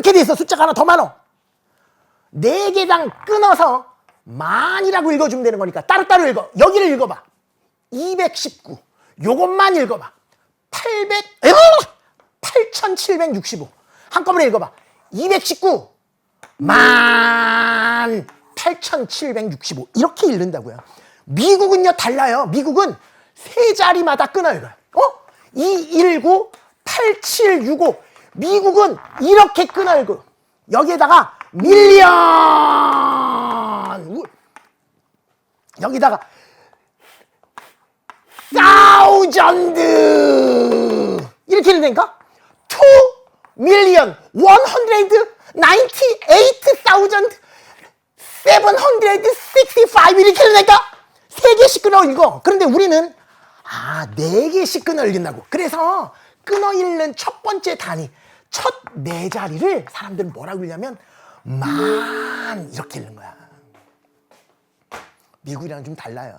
이렇게 돼 있어 숫자가 하나 더 많어. 네 개당 끊어서 만이라고 읽어주면 되는 거니까 따로따로 읽어. 여기를 읽어봐. 219 요것만 읽어봐. 800 에이, 8765 한꺼번에 읽어봐. 219 만 8765 이렇게 읽는다고요. 미국은요 달라요. 미국은 세 자리마다 끊어 읽어요. 어? 219 8765 미국은 이렇게 끊어 읽어 여기에다가 밀리언! 우- 여기다가 사우전드 이렇게 읽는다니까 2 million 198,000 765 이렇게 읽는다니까? 세 개씩 끊어 읽어 그런데 우리는 아네 개씩 끊어 읽는다고. 그래서 끊어 읽는 첫 번째 단위 첫 네 자리를 사람들은 뭐라고 읽냐면 만 이렇게 읽는 거야. 미국이랑 좀 달라요